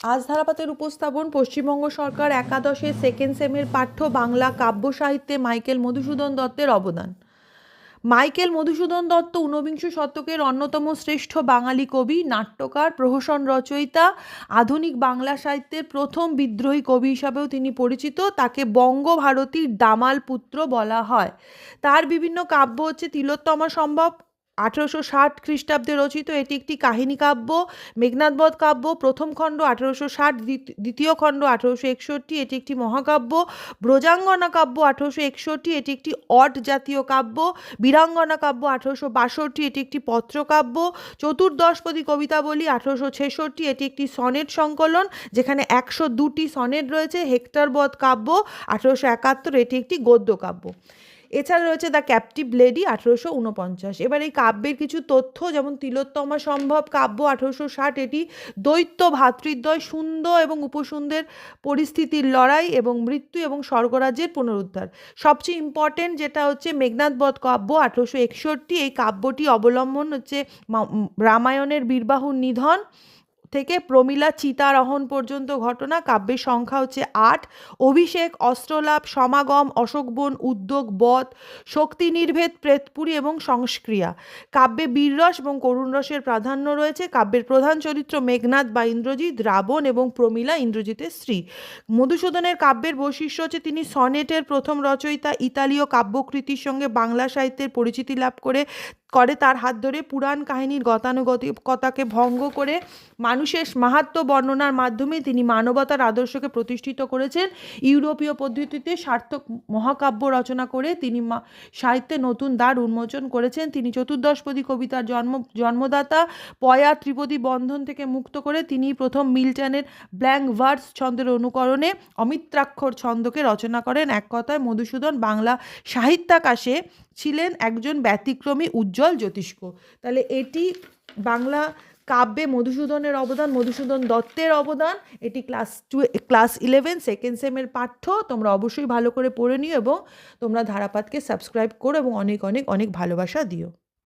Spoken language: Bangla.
আজ ধারাপাতের উপস্থাপন পশ্চিমবঙ্গ সরকার একাদশের সেকেন্ড সেমের পাঠ্য বাংলা কাব্য সাহিত্যে মাইকেল মধুসূদন দত্তের অবদান। মাইকেল মধুসূদন দত্ত ঊনবিংশ শতকের অন্যতম শ্রেষ্ঠ বাঙালি কবি, নাট্যকার, প্রহসন রচয়িতা, আধুনিক বাংলা সাহিত্যের প্রথম বিদ্রোহী কবি হিসাবেও তিনি পরিচিত। তাকে বঙ্গভারতীর দামাল পুত্র বলা হয়। তার বিভিন্ন কাব্য হচ্ছে তিলোত্তমা সম্ভব আঠেরোশো ষাট খ্রিস্টাব্দে রচিত এটি একটি কাহিনী কাব্য মেঘনাদবধ কাব্য, প্রথম খণ্ড আঠেরোশো ষাট দ্বিতীয় খণ্ড আঠেরোশো একষট্টি, এটি একটি মহাকাব্য, ব্রজাঙ্গনা কাব্য আঠেরোশো একষট্টি, এটি একটি অট জাতীয় কাব্য, বীরাঙ্গনা কাব্য আঠেরোশো বাষট্টি, এটি একটি পত্রকাব্য, চতুর্দশপদী কবিতাবলী আঠেরোশো ছেষট্টি, এটি একটি সনেট সংকলন, যেখানে একশো দুটি সনেট রয়েছে হেক্টরবধ কাব্য আঠেরোশো একাত্তর, এটি একটি গদ্য কাব্য। এছাড়া রয়েছে দ্য ক্যাপটিভ লেডি আঠেরোশো উনপঞ্চাশ এবার এই কাব্যের কিছু তথ্য, যেমন তিলোত্তমা সম্ভব কাব্য আঠেরোশো ষাট, এটি দৈত্য ভাতৃদ্বয়, সুন্দর এবং উপসুন্দের পরিস্থিতির লড়াই এবং মৃত্যু এবং স্বর্গরাজ্যের পুনরুদ্ধার। সবচেয়ে ইম্পর্টেন্ট যেটা হচ্ছে মেঘনাথ বধ কাব্য আঠেরোশো একষট্টি, এই কাব্যটি অবলম্বন হচ্ছে রামায়ণের বীরবাহুর নিধন। থেকে প্রমীলা চিতারোহণ পর্যন্ত ঘটনা, কাব্যের সংখ্যা হচ্ছে আট। অভিষেক, অস্ত্রলাভ, সমাগম অশোকবন উদ্যোগ, বধ, শক্তি নির্ভেদ, প্রেতপুরী এবং সংস্ক্রিয়া। কাব্যে বীররস এবং করুণ রসের প্রাধান্য রয়েছে। কাব্যের প্রধান চরিত্র মেঘনাদ বা ইন্দ্রজিৎ, রাবণ এবং প্রমীলা ইন্দ্রজিতের স্ত্রী। মধুসূদনের কাব্যের বৈশিষ্ট্য হচ্ছে তিনি সনেটের প্রথম রচয়িতা, ইতালীয় কাব্যকৃতির সঙ্গে বাংলা সাহিত্যের পরিচিতি লাভ করে করে তার হাত ধরে পুরাণ কাহিনীর গতানুগতিকতাকে ভঙ্গ করে মানুষের মাহাত্ম্য বর্ণনার মাধ্যমে তিনি মানবতার আদর্শকে প্রতিষ্ঠিত করেছেন। ইউরোপীয় পদ্ধতিতে সার্থক মহাকাব্য রচনা করে তিনি সাহিত্যে নতুন দ্বার উন্মোচন করেছেন। তিনি চতুর্দশপদী কবিতার জন্ম, জন্মদাতা, পয়া ত্রিপদী বন্ধন থেকে মুক্ত করে তিনি প্রথম মিল্টনের ব্ল্যাঙ্ক ভার্স ছন্দের অনুকরণে অমিত্রাক্ষর ছন্দকে রচনা করেন। এক কথায় মধুসূদন বাংলা সাহিত্যাকাশে ছিলেন একজন ব্যতিক্রমী উজ্জ্বল জ্যোতিষ্ক। তাহলে এটি বাংলা কাব্যে মধুসূদনের অবদান, মধুসূদন দত্তের অবদান, এটি class two, class eleven, second সেমের পাঠ্য, তোমরা অবশ্যই ভালো করে পড়ে নিও এবং তোমরা ধারাপাতকে সাবস্ক্রাইব করো এবং অনেক অনেক অনেক ভালোবাসা দিও।